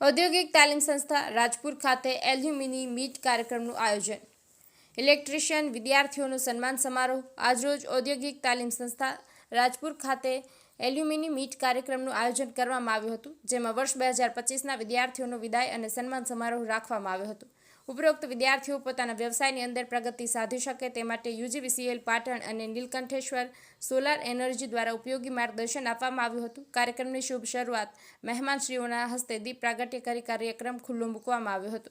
ઔદ્યોગિક તાલીમ સંસ્થા રાજપુર ખાતે એલ્યુમિની મીટ કાર્યક્રમનું આયોજન. ઇલેક્ટ્રિશિયન વિદ્યાર્થીઓનો સન્માન સમારોહ આજરોજ ઔદ્યોગિક તાલીમ સંસ્થા રાજપુર ખાતે એલ્યુમિની મીટ કાર્યક્રમનું આયોજન કરવામાં આવ્યું હતું, જેમાં વર્ષ બે હજાર પચીસના વિદ્યાર્થીઓનો વિદાય અને સન્માન સમારોહ રાખવામાં આવ્યો હતો. ઉપરોક્ત વિદ્યાર્થીઓ પોતાના વ્યવસાયની અંદર પ્રગતિ સાધી શકે તે માટે યુજીવીસીએલ પાટણ અને નીલકંઠેશ્વર સોલાર એનર્જી દ્વારા ઉપયોગી માર્ગદર્શન આપવામાં આવ્યું હતું. કાર્યક્રમની શુભ શરૂઆત મહેમાનશ્રીઓના હસ્તે દીપ પ્રાગટ્ય કરી કાર્યક્રમ ખુલ્લો મૂકવામાં આવ્યો હતો.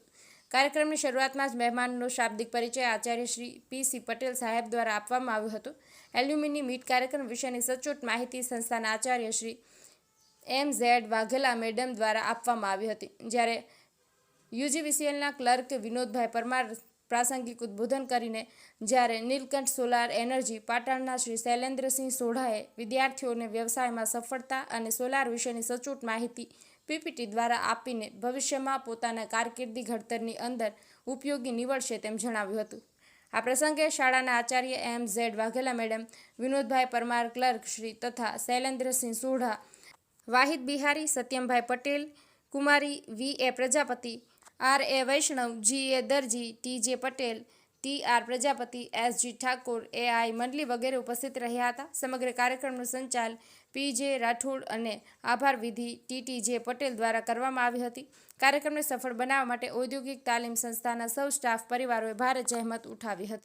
કાર્યક્રમની શરૂઆતમાં જ મહેમાનનો શાબ્દિક પરિચય આચાર્ય શ્રી પી સી પટેલ સાહેબ દ્વારા આપવામાં આવ્યો હતો. એલ્યુમિની મીટ કાર્યક્રમ વિશેની સચોટ માહિતી સંસ્થાના Acharya Shri M Z Vaghela madam દ્વારા આપવામાં આવી હતી. જ્યારે યુજીવીસીએલના ક્લર્ક વિનોદભાઈ પરમાર પ્રાસંગિક ઉદ્બોધન કરીને જ્યારે નીલકંઠ સોલાર એનર્જી પાટણના શ્રી શૈલેન્દ્રસિંહ સોઢાએ વિદ્યાર્થીઓને વ્યવસાયમાં સફળતા અને સોલાર વિશેની સચોટ માહિતી પીપીટી દ્વારા આપીને ભવિષ્યમાં પોતાના કારકિર્દી ઘડતરની અંદર ઉપયોગી નીવડશે તેમ જણાવ્યું હતું. આ પ્રસંગે શાળાના Acharya M Z Vaghela madam, Vinodbhai Parmar clerk Shri તથા શૈલેન્દ્રસિંહ સોઢા, વાહિદ બિહારી, સત્યમભાઈ પટેલ, કુમારી V A Prajapati R A Vaishnav, G A Darji, T J Patel, T R Prajapati, S G Thakor, A I Mandli વગેરે ઉપસ્થિત રહ્યા હતા. સમગ્ર કાર્યક્રમનું સંચાલન પી જે રાઠોડ અને આભાર વિધિ ટી ટી જે પટેલ દ્વારા કરવામાં આવી હતી. કાર્યક્રમને સફળ બનાવવા માટે ઔદ્યોગિક તાલીમ સંસ્થાના સૌ સ્ટાફ, પરિવારોએ ભારે જહેમત ઉઠાવી હતી.